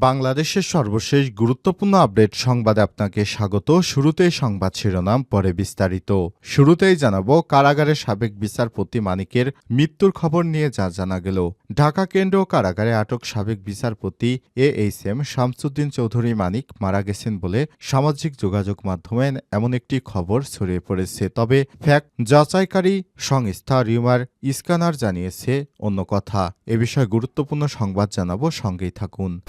বাংলাদেশের সর্বশেষ গুরুত্বপূর্ণ আপডেট সংবাদে আপনাকে স্বাগত। শুরুতেই সংবাদ শিরোনাম, পরে বিস্তারিত। শুরুতেই জানাব কারাগারের সাবেক বিচারপতি মানিকের মৃত্যুর খবর নিয়ে যা জানা গেল। ঢাকা কেন্দ্র কারাগারে আটক সাবেক বিচারপতি A H M Shamsuddin Chowdhury Manik মারা গেছেন বলে সামাজিক যোগাযোগ মাধ্যমে এমন একটি খবর ছড়িয়ে পড়েছে। তবে ফ্যাক্ট যাচাইকারী সংস্থা রিউমার ইস্কানার জানিয়েছে অন্য কথা। এ বিষয়ে গুরুত্বপূর্ণ সংবাদ জানাব, সঙ্গেই থাকুন।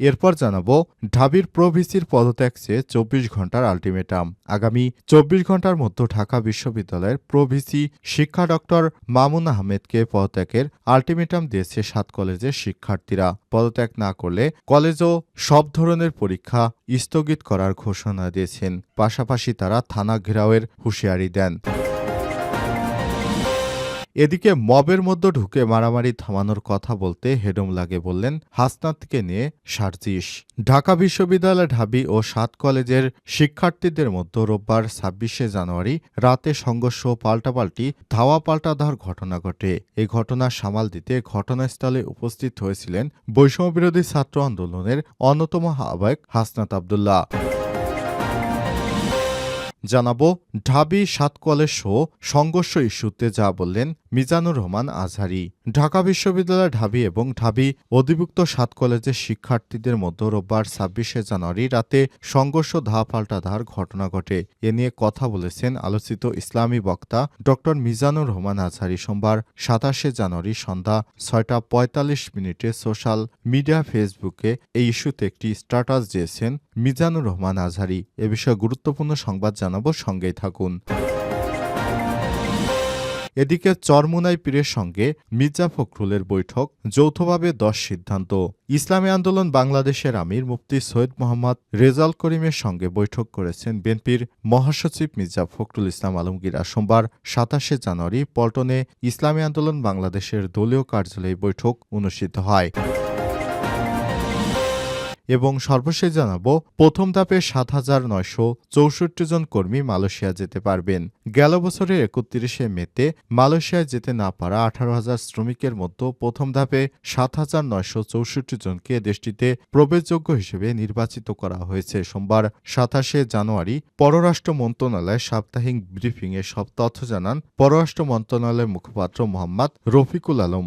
এরপর জানাব ঢাবির প্রভিসির পদত্যাগ চেয়ে চব্বিশ ঘণ্টার আলটিমেটাম। আগামী চব্বিশ ঘণ্টার মধ্যে ঢাকা বিশ্ববিদ্যালয়ের প্রভিসি শিক্ষা ডক্টর মামুন আহমেদকে পদত্যাগের আলটিমেটাম দিয়েছে সাত কলেজের শিক্ষার্থীরা। পদত্যাগ না করলে কলেজও সব ধরনের পরীক্ষা স্থগিত করার ঘোষণা দিয়েছেন। পাশাপাশি তারা থানা ঘেরাওয়ের হুঁশিয়ারি দেন। এদিকে মবের মধ্যে ঢুকে মারামারি থামানোর কথা বলতে হেডম লাগে বললেন হাসনাতকে নিয়ে সার্জিস। ঢাকা বিশ্ববিদ্যালয় ঢাবি ও সাত কলেজের শিক্ষার্থীদের মধ্যে রোববার ছাব্বিশে জানুয়ারি রাতে সংঘর্ষ পাল্টাপাল্টি, ধাওয়া পাল্টাধার ঘটনা ঘটে। এই ঘটনা সামাল দিতে ঘটনাস্থলে উপস্থিত হয়েছিলেন বৈষম্যবিরোধী ছাত্র আন্দোলনের অন্যতম আহ্বায়ক হাসনাত আবদুল্লাহ। জানাব, ঢাবি সাত কলেজ সহ সংঘর্ষ ইস্যুতে যা বললেন মিজানুর রহমান আজহারি। ঢাকা বিশ্ববিদ্যালয় ঢাবি এবং ঢাবি অধিভুক্ত সাত কলেজের শিক্ষার্থীদের মধ্যে রোববার ছাব্বিশে জানুয়ারি রাতে সংঘর্ষ ধা পাল্টাধার ঘটনা ঘটে। এ নিয়ে কথা বলেছেন আলোচিত ইসলামী বক্তা ড. মিজানুর রহমান আজহারি। সোমবার সাতাশে জানুয়ারি সন্ধ্যা ছয়টা পঁয়তাল্লিশ মিনিটে সোশ্যাল মিডিয়া ফেসবুকে এই ইস্যুতে একটি স্ট্যাটাস দিয়েছেন মিজানুর রহমান আজহারি। এ বিষয়ে গুরুত্বপূর্ণ সংবাদ জানাব, সঙ্গেই থাকুন। এদিকে চরমুনাই পীরের সঙ্গে মির্জা ফখরুলের বৈঠক, যৌথভাবে দশ সিদ্ধান্ত। ইসলামী আন্দোলন বাংলাদেশের আমির মুফতি সৈয়দ মোহাম্মদ রেজাল করিমের সঙ্গে বৈঠক করেছেন বিএনপির মহাসচিব মির্জা ফখরুল ইসলাম আলমগীর। সোমবার, সাতাশে জানুয়ারি, পল্টনে ইসলামী আন্দোলন বাংলাদেশের দলীয় কার্যালয়ে বৈঠক অনুষ্ঠিত হয়। এবং সর্বশেষ জানাব, প্রথম ধাপে সাত হাজার নয়শো চৌষট্টি জন কর্মী মালয়েশিয়া যেতে পারবেন। গেল বছরের একত্রিশে মেতে মালয়েশিয়ায় যেতে না পারা আঠারো হাজার শ্রমিকের মধ্যে প্রথম ধাপে সাত হাজার নয়শো চৌষট্টি জনকে দেশটিতে প্রবেশযোগ্য হিসেবে নির্বাচিত করা হয়েছে। সোমবার সাতাশে জানুয়ারি পররাষ্ট্র মন্ত্রণালয় সাপ্তাহিক ব্রিফিংয়ে সব তথ্য জানান পররাষ্ট্র মন্ত্রণালয়ের মুখপাত্র মোহাম্মদ রফিকুল আলম।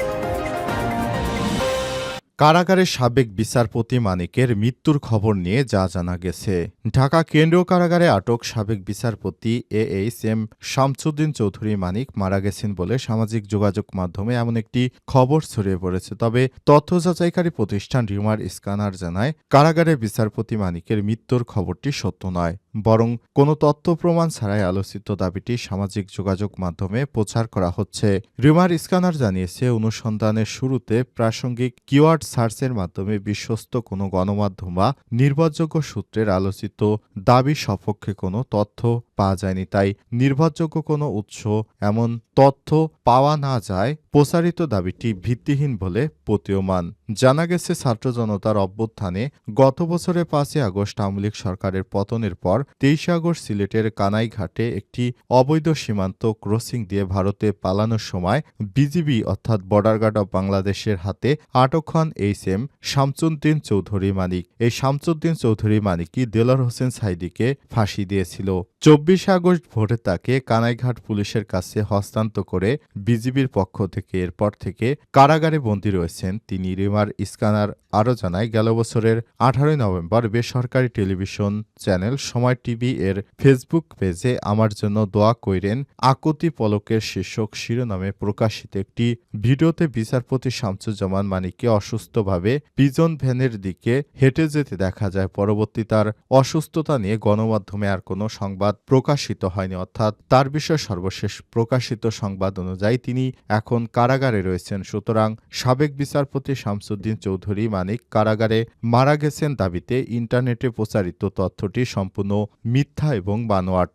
কারাগারের সাবেক বিচারপতি মানিকের মৃত্যুর খবর নিয়ে যা জানা গেছে। ঢাকা কেন্দ্রীয় কারাগারে আটক সাবেক বিচারপতি A H M Shamsuddin Chowdhury Manik মারা গেছেন বলে সামাজিক যোগাযোগ মাধ্যমে এমন একটি খবর ছড়িয়ে পড়েছে। তবে তথ্য যাচাইকারী প্রতিষ্ঠান রিমার স্ক্যানার জানায় কারাগারে বিচারপতি মানিকের মৃত্যুর খবরটি সত্য নয়। বরং কোনো তথ্য প্রমাণ ছাড়াই আলোচিত দাবিটি সামাজিক যোগাযোগ মাধ্যমে প্রচার করা হচ্ছে। রিমার স্ক্যানার জানিয়েছে, অনুসন্ধানের শুরুতে প্রাসঙ্গিক কিওয়ার্ড সার্চের মাধ্যমে বিশ্বস্ত কোনো গণমাধ্যম বা নির্ভরযোগ্য সূত্রের আলোচিত দাবি সপক্ষে কোনো তথ্য পাওয়া যায়নি। তাই নির্ভরযোগ্য কোনো উৎস, এমন তথ্য পাওয়া না যায় প্রচারিত দাবিটি ভিত্তিহীন বলে প্রতীয়মান। জানা গেছে, ছাত্র জনতার অভ্যুত্থানে গত বছরের পাঁচই আগস্ট আওয়ামী লীগ সরকারের পতনের পর তেইশে আগস্ট সিলেটের কানাইঘাটে একটি অবৈধ সীমান্ত ক্রসিং দিয়ে ভারতে পালানোর সময় বিজিবি, অর্থাৎ বর্ডার গার্ড অব বাংলাদেশের হাতে আটক হন এইচ এম শামসুদ্দিন চৌধুরী মানিক। এই শামসুদ্দিন চৌধুরী মানিকই দেলার হোসেন সাইদিকে ফাঁসি দিয়েছিল। চব্বিশে আগস্ট ভোরে তাকে কানাইঘাট পুলিশের কাছে হস্তান্তর করে বিজিবির পক্ষ থেকে, এরপর থেকে কারাগারে বন্দী রয়েছেন তিনি। রিমার ইস্কানার আরও জানায়, গেল বছরের আঠারোই নভেম্বর বেসরকারি টেলিভিশন চ্যানেল সময় টিভি এর ফেসবুক পেজে আমার জন্য দোয়া কইরেন, আকুতি পলকের শীর্ষক শিরোনামে প্রকাশিত একটি ভিডিওতে বিচারপতি শামসুজ্জামান মানিককে অসুস্থভাবে পিজন ভ্যানের দিকে হেঁটে যেতে দেখা যায়। পরবর্তী তার অসুস্থতা নিয়ে গণমাধ্যমে আর কোনো সংবাদ সংবাদ প্রকাশিত হয়নি, অর্থাৎ তার বিষয়ে সর্বশেষ প্রকাশিত সংবাদ অনুযায়ী তিনি এখন কারাগারে রয়েছেন। সুতরাং সাবেক বিচারপতি শামসুদ্দিন চৌধুরী মানিক কারাগারে মারা গেছেন দাবিতে ইন্টারনেটে প্রচারিত তথ্যটি সম্পূর্ণ মিথ্যা এবং বানোয়াট।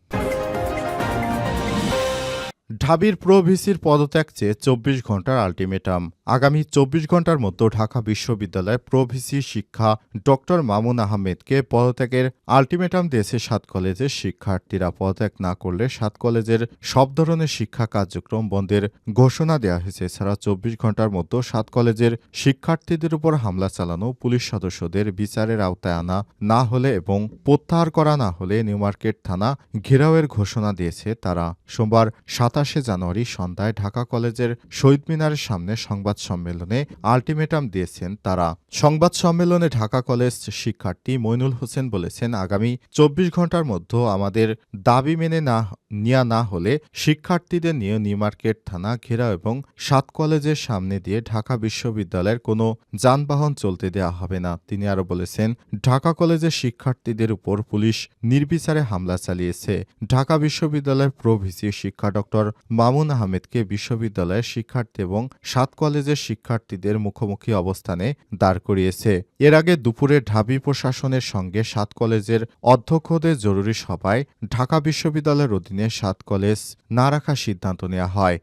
ঢাবির প্রভিসির পদত্যাগ চেয়ে চব্বিশ ঘণ্টার আলটিমেটাম। আগামী চব্বিশ ঘণ্টার মধ্যে ঢাকা বিশ্ববিদ্যালয়ের প্রভিসি শিক্ষা ডক্টর মামুন আহমেদকে পদত্যাগের আলটিমেটাম দিয়েছে সাত কলেজের শিক্ষার্থীরা। পদত্যাগ না করলে সাত কলেজের সব ধরনের শিক্ষা কার্যক্রম বন্ধের ঘোষণা দেওয়া হয়েছে। এছাড়া চব্বিশ ঘণ্টার মধ্যে সাত কলেজের শিক্ষার্থীদের উপর হামলা চালানো, পুলিশ সদস্যদের বিচারের আওতায় আনা না হলে এবং প্রত্যাহার করা না হলে নিউমার্কেট থানা ঘেরাওয়ের ঘোষণা দিয়েছে তারা। সোমবার সাতাশে জানুয়ারি সন্ধ্যায় ঢাকা কলেজের শহীদ মিনারের সামনে সংবাদ সম্মেলনে আলটিমেটাম দিয়েছেন তারা। সংবাদ সম্মেলনে ঢাকা কলেজ শিক্ষার্থী মইনুল হোসেন বলেছেন, আগামী চব্বিশ ঘণ্টার মধ্যে আমাদের দাবি মেনে না, নেওয়া না হলে শিক্ষার্থীদের নিয়ে নিউমার্কেট থানা ঘেরাও এবং সাত কলেজের সামনে দিয়ে ঢাকা বিশ্ববিদ্যালয়ের কোনো যানবাহন চলতে দেওয়া হবে না। তিনি আরও বলেছেন, ঢাকা কলেজের শিক্ষার্থীদের উপর পুলিশ নির্বিচারে হামলা চালিয়েছে। ঢাকা বিশ্ববিদ্যালয়ের প্রভিসি শিক্ষা ডক্টর মামুন আহমেদকে বিশ্ববিদ্যালয়ের শিক্ষার্থী এবং সাত কলেজের শিক্ষার্থীদের মুখোমুখি অবস্থানে দাঁড় করিয়েছে। এর আগে দুপুরে ঢাবি প্রশাসনের সঙ্গে সাত কলেজের অধ্যক্ষদের জরুরি সভায় ঢাকা বিশ্ববিদ্যালয়ের অধীনে সাত কলেজ না রাখার সিদ্ধান্ত নেওয়া হয়।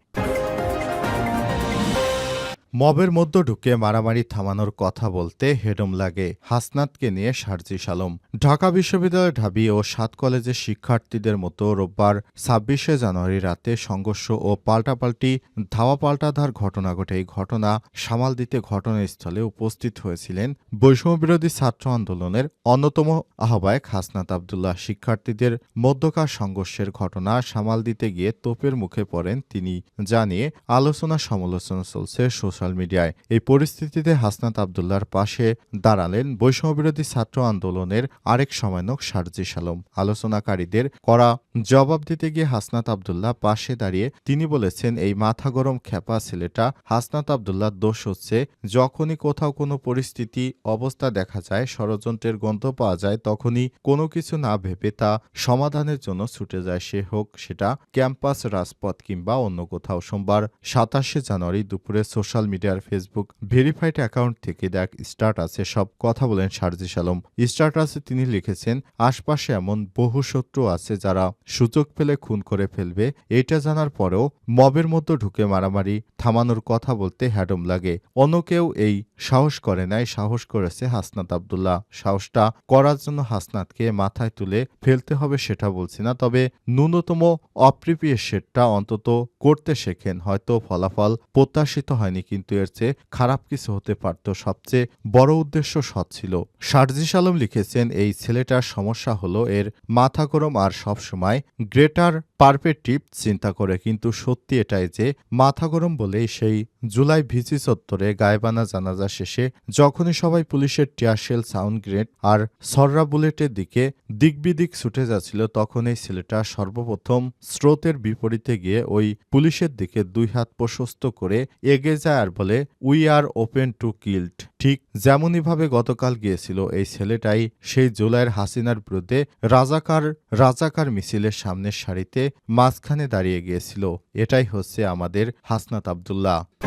মবের মধ্য ঢুকে মারামারি থামানোর কথা বলতে হেডম লাগে হাসনাতকে নিয়ে সার্জিস আলম ঢাকা বিশ্ববিদ্যালয় ঢাবি ও সাত কলেজের শিক্ষার্থীদের মতো রোববার ছাব্বিশে জানুয়ারি রাতে সংঘর্ষ ও পাল্টাপাল্টি ধাওয়া পাল্টাধার ঘটনা ঘটে। এই ঘটনা সামাল দিতে ঘটনাস্থলে উপস্থিত হয়েছিলেন বৈষম্যবিরোধী ছাত্র আন্দোলনের অন্যতম আহ্বায়ক হাসনাত আবদুল্লাহ। শিক্ষার্থীদের মধ্যকার সংঘর্ষের ঘটনা সামাল দিতে গিয়ে তোপের মুখে পড়েন তিনি। জানিয়ে আলোচনা সমালোচনা চলছে সোশ্যাল মিডিয়ায় এই পরিস্থিতিতে হাসনাত আবদুল্লার পাশে দাঁড়ালেন বৈষম্যবিরোধী ছাত্র আন্দোলনের আরেক সমন্বয়ক সার্জিস আলম আলোচনাকারীদের করা জবাব দিতে গিয়ে হাসনাত আবদুল্লাহ পাশে দাঁড়িয়ে তিনি বলেছেন, এই মাথা গরম খেপা ছেলেটা হাসনাত আবদুল্লার দোষ হচ্ছে। যখনই কোথাও কোনো পরিস্থিতি, অবস্থা দেখা যায়, ষড়যন্ত্রের গন্ধ পাওয়া যায়, তখনই কোনো কিছু না ভেবে তা সমাধানের জন্য ছুটে যায়। সে হোক সেটা ক্যাম্পাস, রাজপথ কিংবা অন্য কোথাও। সোমবার সাতাশে জানুয়ারি দুপুরে সোশ্যাল মিডিয়ার ফেসবুক ভেরিফাইড অ্যাকাউন্ট থেকে দেখ স্টার্টাসে সব কথা বলেন সার্জিস আলম। স্টার্টাসে তিনি লিখেছেন, আশপাশে এমন বহু শত্রু আছে যারা সুযোগ পেলে খুন করে ফেলবে। এটা জানার পরেও মবের মধ্যে ঢুকে মারামারি, থামানোর কথা বলতে হ্যাডম লাগে। অন্য কেউ এই সাহস করে নাই, সাহস করেছে হাসনাত আবদুল্লাহ। সাহসটা করার জন্য হাসনাতকে মাথায় তুলে ফেলতে হবে সেটা বলছি না, তবে ন্যূনতম অপ্রিপিয়েশনটা অন্তত করতে শেখেন। হয়তো ফলাফল প্রত্যাশিত হয়নি, কিন্তু এর চেয়ে খারাপ কিছু হতে পারত সবচেয়ে বড় উদ্দেশ্য সৎ ছিল। শারজিস আলম লিখেছেন, এই ছেলেটার সমস্যা হলো এর মাথা গরম আর সবসময় গ্রেটার পারপেটিভ চিন্তা করে, কিন্তু সত্যি এটাই যে মাথা গরম বলেই সেই জুলাই ভিজি চত্বরে গায়েবানা জানাজা শেষে যখনই সবাই পুলিশের টিয়ারশেল সাউন্ড গ্রেড আর সররা বুলেটের দিকে দিকবিদিক ছুটে যাচ্ছিল তখন এই ছেলেটা সর্বপ্রথম স্রোতের বিপরীতে গিয়ে ওই পুলিশের দিকে দুই হাত প্রশস্ত করে এগে যায় আর বলে we are open to killed ঠিক যেমনইভাবে গতকাল গিয়েছিল, এই ছেলেটাই সেই জুলাইয়ের হাসিনার বিরুদ্ধে রাজাকার রাজাকার মিছিলের সামনের সারিতে মাঝখানে দাঁড়িয়ে গিয়েছিল। এটাই হচ্ছে আমাদের হাসনাত আবদুল্লাহ।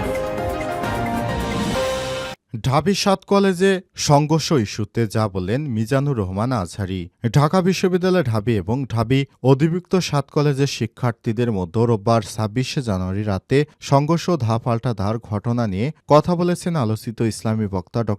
ঢাবি সাত কলেজে সংঘর্ষ ইস্যুতে যা বলেন মিজানুর রহমান আজহারি। ঢাকা বিশ্ববিদ্যালয় ঢাবি এবং ঢাবি অধিভুক্ত সাত কলেজের শিক্ষার্থীদের মধ্যে রোববার ছাব্বিশে জানুয়ারি রাতে সংঘর্ষ ধা পাল্টা ধার ঘটনা নিয়ে কথা বলেছেন আলোচিত ইসলামী বক্তা ড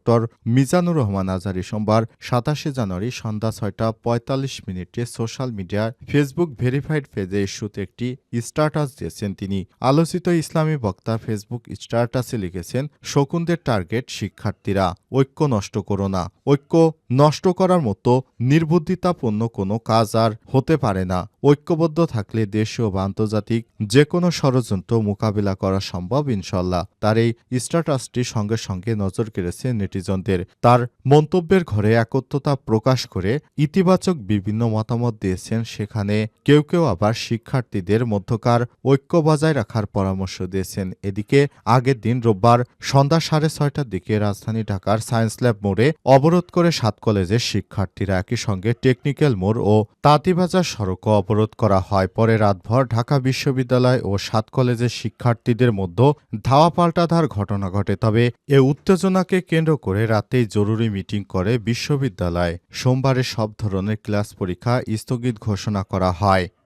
মিজানুর রহমান আজহারি। সোমবার সাতাশে জানুয়ারি সন্ধ্যা ছয়টা পঁয়তাল্লিশ মিনিটে সোশ্যাল মিডিয়া ফেসবুক ভেরিফাইড পেজে ইস্যুতে একটি স্ট্যাটাস দিয়েছেন তিনি। আলোচিত ইসলামী বক্তা ফেসবুক স্ট্যাটাসে লিখেছেন, শকুনদের টার্গেট শিক্ষার্থীরা ঐক্য নষ্ট করো না। ঐক্য নষ্ট করার মতো নির্বুদ্ধিতাপূর্ণ কোনো কাজ আর হতে পারে না। ঐক্যবদ্ধ থাকলে দেশীয় বা আন্তর্জাতিক যে কোনো ষড়যন্ত্র মোকাবিলা করা সম্ভব ইনশাল্লাহ তার এই স্ট্যাটাসটি সঙ্গে সঙ্গে নজর কেড়েছে নেটিজনদের। তার মন্তব্যের ঘরে একত্রতা প্রকাশ করে ইতিবাচক বিভিন্ন মতামত দিয়েছেন। সেখানে কেউ কেউ আবার শিক্ষার্থীদের মধ্যকার ঐক্য বজায় রাখার পরামর্শ দিয়েছেন। এদিকে আগের দিন রোববার সন্ধ্যা সাড়ে ছয়টার দিকে মানিককে রাজধানী ঢাকার সায়েন্স ল্যাব মোড়ে অবরোধ করে সাত কলেজের শিক্ষার্থীরা একই সঙ্গে টেকনিক্যাল মোড় ও তাঁতিবাজার সড়কও অবরোধ করা হয়। পরে রাতভর ঢাকা বিশ্ববিদ্যালয় ও সাত কলেজের শিক্ষার্থীদের মধ্যে ধাওয়া পাল্টাধার ঘটনা ঘটে। তবে এ উত্তেজনাকে কেন্দ্র করে রাতেই জরুরি মিটিং করে বিশ্ববিদ্যালয়। সোমবারে সব ধরনের ক্লাস পরীক্ষা স্থগিত ঘোষণা করা হয়।